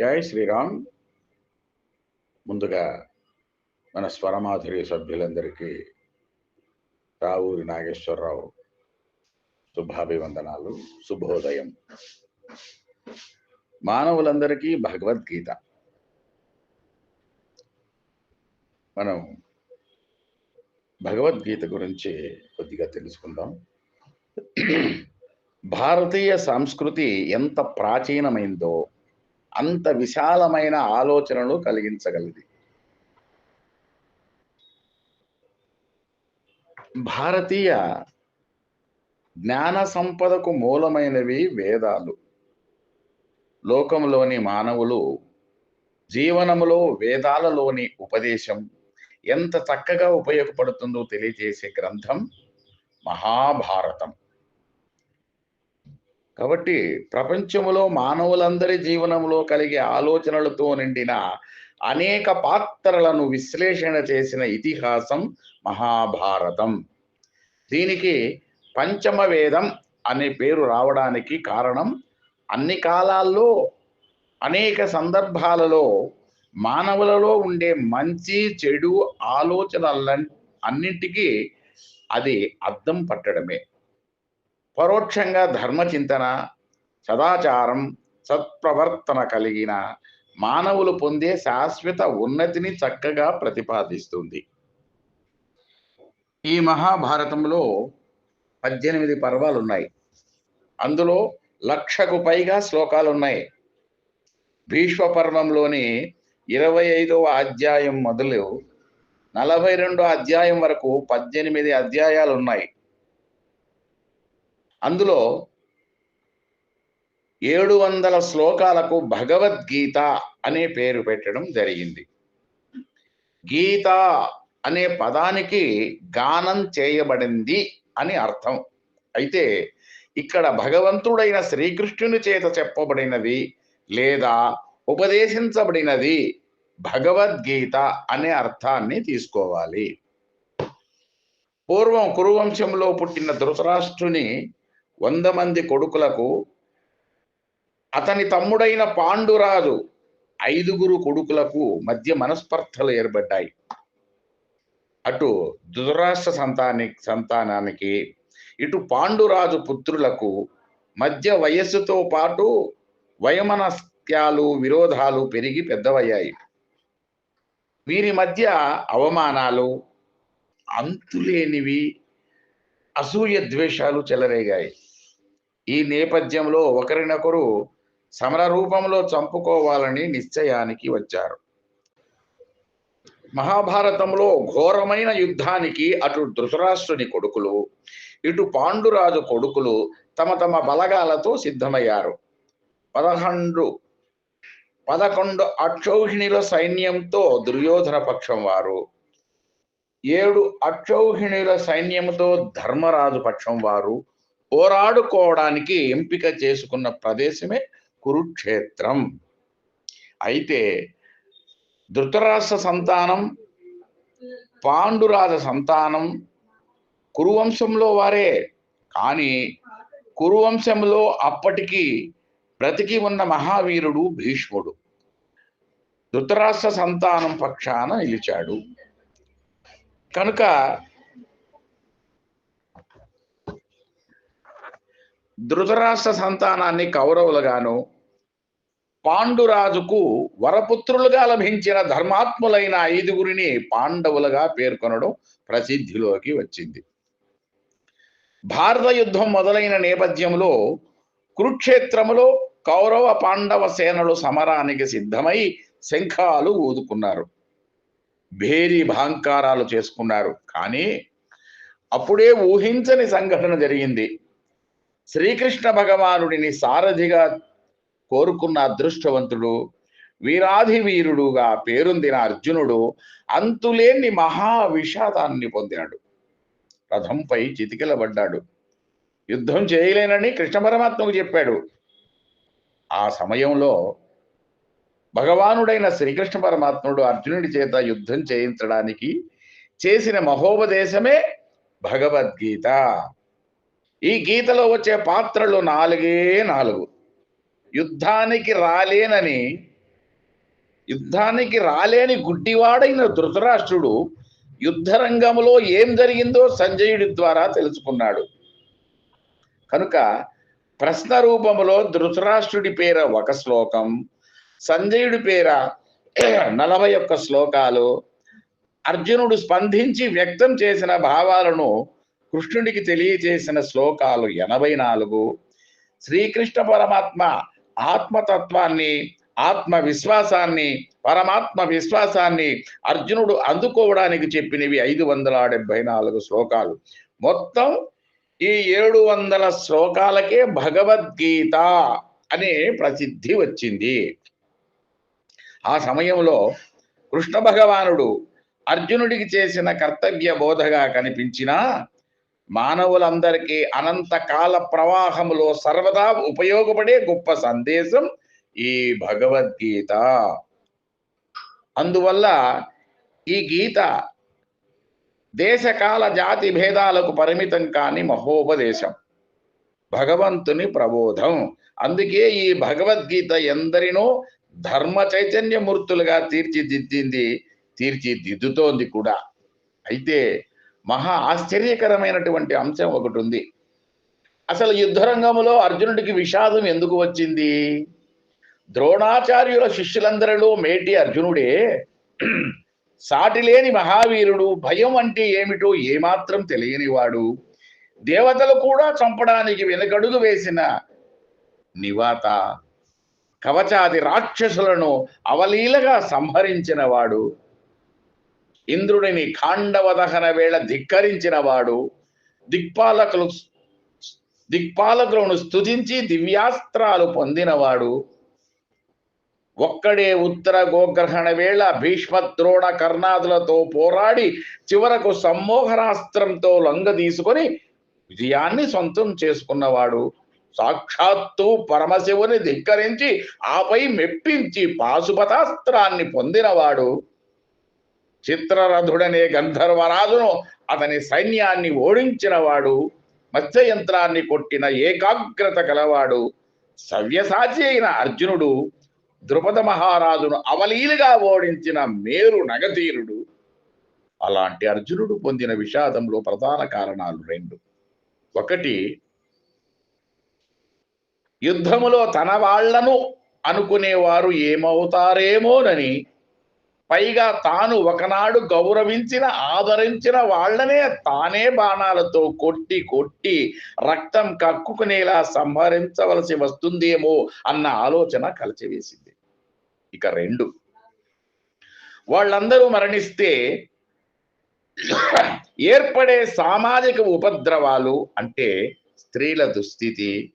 జై శ్రీరామ్. ముందుగా మన స్వరమాధురి సభ్యులందరికీ రావూరి నాగేశ్వరరావు శుభాభివందనాలు శుభోదయం. మానవులందరికీ భగవద్గీత. మనం భగవద్గీత గురించి కొద్దిగా తెలుసుకుందాం. భారతీయ సంస్కృతి ఎంత ప్రాచీనమైందో అంత విశాలమైన ఆలోచనలు కలిగించగలది. భారతీయ జ్ఞాన సంపదకు మూలమైనవి వేదాలు. లోకంలోని మానవులు జీవనములో వేదాలలోని ఉపదేశం ఎంత చక్కగా ఉపయోగపడుతుందో తెలియజేసే గ్రంథం మహాభారతం. కాబట్టి ప్రపంచంలో మానవులందరి జీవనంలో కలిగే ఆలోచనలతో నిండిన అనేక పాత్రలను విశ్లేషణ చేసిన ఇతిహాసం మహాభారతం. దీనికి పంచమ వేదం అనే పేరు రావడానికి కారణం అన్ని కాలాల్లో అనేక సందర్భాలలో మానవులలో ఉండే మంచి చెడు ఆలోచనల అన్నింటికీ అది అద్దం పట్టడమే. పరోక్షంగా ధర్మచింతన సదాచారం సత్ప్రవర్తన కలిగిన మానవులు పొందే శాశ్వత ఉన్నతిని చక్కగా ప్రతిపాదిస్తుంది. ఈ మహాభారతంలో పద్దెనిమిది పర్వాలు ఉన్నాయి అందులో లక్షకు పైగా శ్లోకాలు ఉన్నాయి భీష్మ పర్వంలోని ఇరవై ఐదవ అధ్యాయం మొదలు నలభై రెండో అధ్యాయం వరకు పద్దెనిమిది అధ్యాయాలు ఉన్నాయి అందులో ఏడు వందల శ్లోకాలకు భగవద్గీత అనే పేరు పెట్టడం జరిగింది. గీత అనే పదానికి గానం చేయబడింది అని అర్థం. అయితే ఇక్కడ భగవంతుడైన శ్రీకృష్ణుని చేత చెప్పబడినది లేదా ఉపదేశించబడినది భగవద్గీత అనే అర్థాన్ని తీసుకోవాలి. పూర్వం కురువంశంలో పుట్టిన ధృతరాష్ట్రుని వంద మంది కొడుకులకు అతని తమ్ముడైన పాండురాజు ఐదుగురు కొడుకులకు మధ్య మనస్పర్ధలు ఏర్పడ్డాయి. అటు ధృతరాష్ట్ర సంతాని సంతానానికి ఇటు పాండురాజు పుత్రులకు మధ్య వయస్సుతో పాటు వయమనస్యాలు విరోధాలు పెరిగి పెద్దవయ్యాయి. వీరి మధ్య అవమానాలు అంతులేనివి అసూయ ద్వేషాలు చెలరేగాయి. ఈ నేపథ్యంలో ఒకరినొకరు సమర రూపంలో చంపుకోవాలని నిశ్చయానికి వచ్చారు. మహాభారతంలో ఘోరమైన యుద్ధానికి అటు ధృతరాష్ట్రుని కొడుకులు ఇటు పాండురాజు కొడుకులు తమ తమ బలగాలతో సిద్ధమయ్యారు. పదకొండు పదకొండు అక్షౌహిణిల సైన్యంతో దుర్యోధన పక్షం వారు. ఏడు అక్షౌహిణుల సైన్యంతో ధర్మరాజు పక్షం వారు. పోరాడుకోవడానికి ఎంపిక చేసుకున్న ప్రదేశమే కురుక్షేత్రం. అయితే ధృతరాష్ట్ర సంతానం పాండురాజ సంతానం కురువంశంలో వారే. కానీ కురువంశంలో అప్పటికి బ్రతికి ఉన్న మహావీరుడు భీష్ముడు. ధృతరాష్ట్ర సంతానం పక్షాన నిలిచాడు. కనుక ధృతరాష్ట్ర సంతానాన్ని కౌరవులుగాను పాండురాజుకు వరపుత్రులుగా లభించిన ధర్మాత్ములైన ఐదుగురిని పాండవులుగా పేర్కొనడం ప్రసిద్ధిలోకి వచ్చింది. భారత యుద్ధం మొదలైన నేపథ్యంలో కురుక్షేత్రములో కౌరవ పాండవ సేనలు సమరానికి సిద్ధమై శంఖాలు ఊదుకున్నారు. భేరి భాంకారాలు చేసుకున్నారు. కానీ అప్పుడే ఊహించని సంఘటన జరిగింది. శ్రీకృష్ణ భగవానుడిని సారథిగా కోరుకున్న అదృష్టవంతుడు వీరాధి వీరుడుగా పేరొందిన అర్జునుడు అంతులేని మహా విషాదాన్ని పొందినాడు. రథంపై చితికిలబడ్డాడు. యుద్ధం చేయలేనని కృష్ణ పరమాత్మకు చెప్పాడు. ఆ సమయంలో భగవానుడైన శ్రీకృష్ణ పరమాత్ముడు అర్జునుడి చేత యుద్ధం చేయించడానికి చేసిన మహోపదేశమే భగవద్గీత. ఈ గీతలో వచ్చే పాత్రలు నాలుగే నాలుగు. యుద్ధానికి రాలేనని యుద్ధానికి రాలేని గుడ్డివాడైన ధృతరాష్ట్రుడు యుద్ధరంగంలో ఏం జరిగిందో సంజయుడి ద్వారా తెలుసుకున్నాడు. కనుక ప్రశ్న రూపంలో ధృతరాష్ట్రుడి పేర ఒక శ్లోకం సంజయుడి పేర నలభై ఒక్క శ్లోకాలు. అర్జునుడు స్పందించి వ్యక్తం చేసిన భావాలను కృష్ణుడికి తెలియజేసిన శ్లోకాలు ఎనభై నాలుగు. శ్రీకృష్ణ పరమాత్మ ఆత్మతత్వాన్ని ఆత్మ విశ్వాసాన్ని పరమాత్మ విశ్వాసాన్ని అర్జునుడు అందుకోవడానికి చెప్పినవి ఐదు వందల డెబ్బై నాలుగు శ్లోకాలు. మొత్తం ఈ ఏడు వందల శ్లోకాలకే భగవద్గీత అనే ప్రసిద్ధి వచ్చింది. ఆ సమయంలో కృష్ణ భగవానుడు అర్జునుడికి చేసిన కర్తవ్య బోధగా కనిపించినా మానవులందరికీ అనంతకాల ప్రవాహములో సర్వదా ఉపయోగపడే గొప్ప సందేశం ఈ భగవద్గీత. అందువల్ల ఈ గీత దేశకాల జాతి భేదాలకు పరిమితం కాని మహోపదేశం. భగవంతుని ప్రబోధం. అందుకే ఈ భగవద్గీత ఎందరినో ధర్మ చైతన్యమూర్తులుగా తీర్చిదిద్దింది తీర్చిదిద్దుతోంది కూడా. అయితే మహా ఆశ్చర్యకరమైనటువంటి అంశం ఒకటి ఉంది. అసలు యుద్ధరంగంలో అర్జునుడికి విషాదం ఎందుకు వచ్చింది? ద్రోణాచార్యుల శిష్యులందరిలో మేటి అర్జునుడే సాటిలేని మహావీరుడు. భయం అంటే ఏమిటో ఏమాత్రం తెలియనివాడు దేవతలు కూడా చంపడానికి వెనకడుగు వేసిన నివాత కవచాది రాక్షసులను అవలీలగా సంహరించిన వాడు. ఇంద్రుడిని ఖాండవదహన వేళ ధిక్కరించిన వాడు దిక్పాలకులు దిక్పాలకులను స్తుతించి దివ్యాస్త్రాలు పొందినవాడు ఒక్కడే ఉత్తర గోగ్రహణ వేళ భీష్మద్రోణ కర్ణాదులతో పోరాడి చివరకు సమ్మోహనాస్త్రంతో లొంగ తీసుకొని విజయాన్ని సొంతం చేసుకున్నవాడు సాక్షాత్తు పరమశివుని ధిక్కరించి ఆపై మెప్పించి పాశుపతాస్త్రాన్ని పొందినవాడు. చిత్రరథుడనే గంధర్వరాజును అతని సైన్యాన్ని ఓడించినవాడు మత్స్యయంత్రాన్ని కొట్టిన ఏకాగ్రత కలవాడు సవ్యసాచి అయిన అర్జునుడు ద్రుపద మహారాజును అవలీలుగా ఓడించిన మేరు నగధీరుడు. అలాంటి అర్జునుడు పొందిన విషాదంలో ప్రధాన కారణాలు రెండు. ఒకటి యుద్ధములో తన వాళ్ళను అనుకునేవారు ఏమవుతారేమోనని పైగా తాను ఒకనాడు గౌరవించిన ఆదరించిన వాళ్ళనే తానే బాణాలతో కొట్టి కొట్టి రక్తం కక్కుకునేలా సంహరించవలసి వస్తుందేమో అన్న ఆలోచన కలిచివేసింది. ఇక రెండు. వాళ్ళందరూ మరణిస్తే ఏర్పడే సామాజిక ఉపద్రవాలు అంటే స్త్రీల దుస్థితి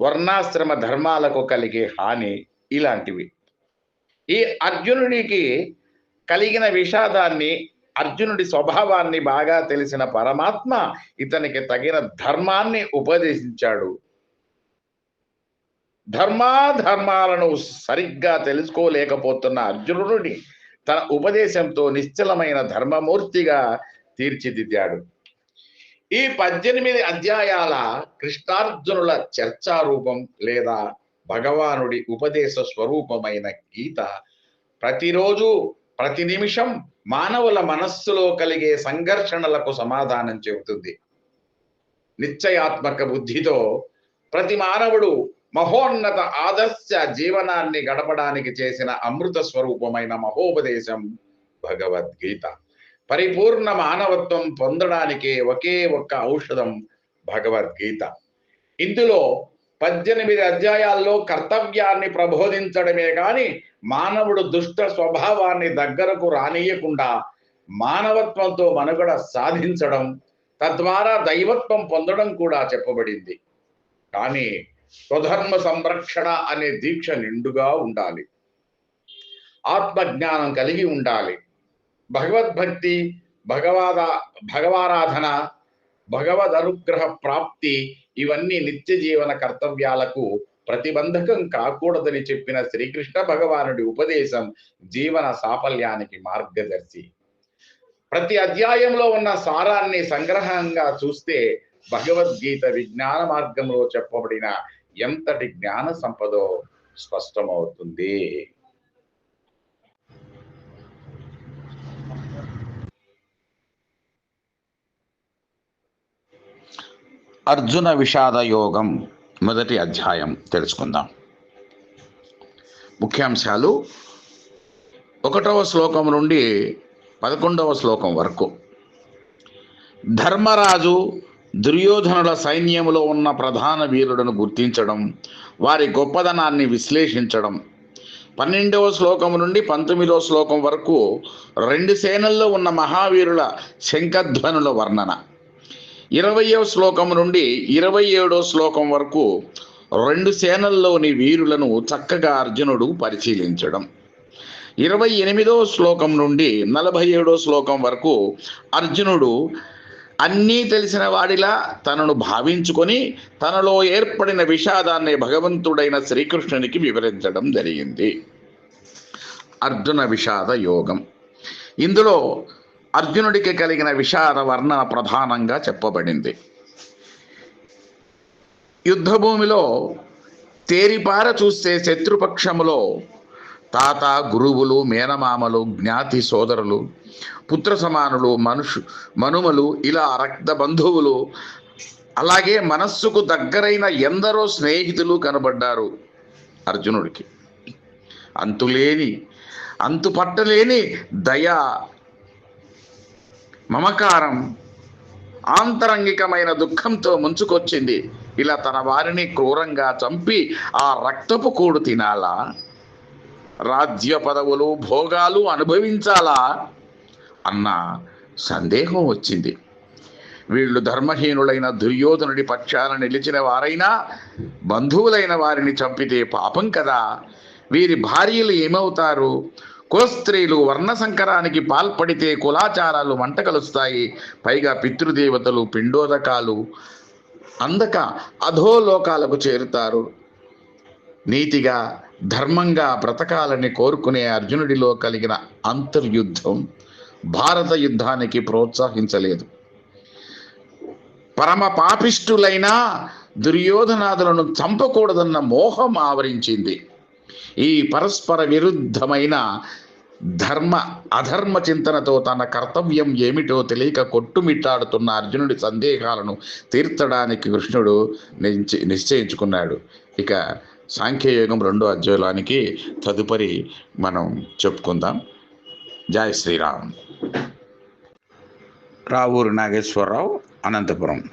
వర్ణాశ్రమ ధర్మాలకు కలిగే హాని ఇలాంటివి. ఈ అర్జునుడికి కలిగిన విషాదాన్ని అర్జునుడి స్వభావాన్ని బాగా తెలిసిన పరమాత్మ ఇతనికి తగిన ధర్మాన్ని ఉపదేశించాడు. ధర్మాధర్మాలను సరిగ్గా తెలుసుకోలేకపోతున్న అర్జునుడిని తన ఉపదేశంతో నిశ్చలమైన ధర్మమూర్తిగా తీర్చిదిద్దాడు. ఈ పద్దెనిమిది అధ్యాయాల కృష్ణార్జునుల చర్చారూపం లేదా భగవానుడి ఉపదేశ స్వరూపమైన గీత ప్రతిరోజు ప్రతి నిమిషం మానవుల మనస్సులో కలిగే సంఘర్షణలకు సమాధానం చెబుతుంది. నిశ్చయాత్మక బుద్ధితో ప్రతి మానవుడు మహోన్నత ఆదర్శ జీవనాన్ని గడపడానికి చేసిన అమృత స్వరూపమైన మహోపదేశం భగవద్గీత. పరిపూర్ణ మానవత్వం పొందడానికే ఒకే ఒక్క ఔషధం భగవద్గీత. ఇందులో పద్దెనిమిది అధ్యాయాల్లో కర్తవ్యాన్ని ప్రబోధించడమే కాని మానవుడు దుష్ట స్వభావాన్ని దగ్గరకు రానియకుండా మానవత్వంతో మనుగడ సాధించడం తద్వారా దైవత్వం పొందడం కూడా చెప్పబడింది. కానీ స్వధర్మ సంరక్షణ అనే దీక్ష నిండుగా ఉండాలి. ఆత్మజ్ఞానం కలిగి ఉండాలి. భగవద్భక్తి భగవాద భగవారాధన భగవద్ అనుగ్రహ ప్రాప్తి ఇవన్నీ నిత్య జీవన కర్తవ్యాలకు ప్రతిబంధకం కాకూడదని చెప్పిన శ్రీకృష్ణ భగవానుడి ఉపదేశం జీవన సాఫల్యానికి మార్గదర్శి. ప్రతి అధ్యాయంలో ఉన్న సారాన్ని సంగ్రహంగా చూస్తే భగవద్గీత విజ్ఞాన మార్గంలో చెప్పబడిన ఎంతటి జ్ఞాన సంపదో స్పష్టమవుతుంది. అర్జున విషాద యోగం మొదటి అధ్యాయం తెలుసుకుందాం. ముఖ్యాంశాలు ఒకటవ శ్లోకం నుండి పదకొండవ శ్లోకం వరకు. ధర్మరాజు దుర్యోధనుల సైన్యములో ఉన్న ప్రధాన వీరులను గుర్తించడం వారి గొప్పదనాన్ని విశ్లేషించడం. పన్నెండవ శ్లోకం నుండి పంతొమ్మిదవ శ్లోకం వరకు రెండు సేనల్లో ఉన్న మహావీరుల శంఖధ్వనుల వర్ణన. ఇరవయో శ్లోకం నుండి ఇరవై ఏడో శ్లోకం వరకు రెండు సేనల్లోని వీరులను చక్కగా అర్జునుడు పరిశీలించడం. ఇరవై ఎనిమిదో శ్లోకం నుండి నలభై ఏడో శ్లోకం వరకు అర్జునుడు అన్నీ తెలిసిన వాడిలా తనను భావించుకొని తనలో ఏర్పడిన విషాదాన్ని భగవంతుడైన శ్రీకృష్ణునికి వివరించడం జరిగింది. అర్జున విషాద యోగం. ఇందులో అర్జునుడికి కలిగిన విషాద వర్ణన ప్రధానంగా చెప్పబడింది. యుద్ధభూమిలో తేరిపార చూస్తే శత్రుపక్షములో తాత గురువులు మేనమామలు జ్ఞాతి సోదరులు పుత్ర సమానులు మనుషు మనుమలు ఇలా రక్త బంధువులు అలాగే మనస్సుకు దగ్గరైన ఎందరో స్నేహితులు కనబడ్డారు అర్జునుడికి. అంతులేని అంతు పట్టలేని దయ మమకారం ఆంతరంగికమైన దుఃఖంతో ముంచుకొచ్చింది. ఇలా తన వారిని క్రూరంగా చంపి ఆ రక్తపు కూడు తినాలా? రాజ్య పదవులు భోగాలు అనుభవించాలా? అన్న సందేహం వచ్చింది. వీళ్ళు ధర్మహీనులైన దుర్యోధనుడి పక్షాన నిలిచిన వారైనా బంధువులైన వారిని చంపితే పాపం కదా? వీరి భార్యలు ఏమవుతారు? కులస్త్రీలు వర్ణ సంకరానికి పాల్పడితే కులాచారాలు మంట కలుస్తాయి పైగా పితృదేవతలు పిండోదకాలు అందక అధోలోకాలకు చేరుతారు. నీతిగా ధర్మంగా బ్రతకాలని కోరుకునే అర్జునుడిలో కలిగిన అంతర్యుద్ధం భారత యుద్ధానికి ప్రోత్సహించలేదు. పరమ పాపిష్టులైన దుర్యోధనాదులను చంపకూడదన్న మోహం ఆవరించింది. ఈ పరస్పర విరుద్ధమైన ధర్మ అధర్మ చింతనతో తన కర్తవ్యం ఏమిటో తెలియక కొట్టుమిట్టాడుతున్న అర్జునుడి సందేహాలను తీర్చడానికి కృష్ణుడు నిశ్చయించుకున్నాడు. ఇక సాంఖ్యయోగం రెండో అధ్యాయానికి తదుపరి మనం చెప్పుకుందాం. జై శ్రీరామ్. రావూరు నాగేశ్వరరావు అనంతపురం.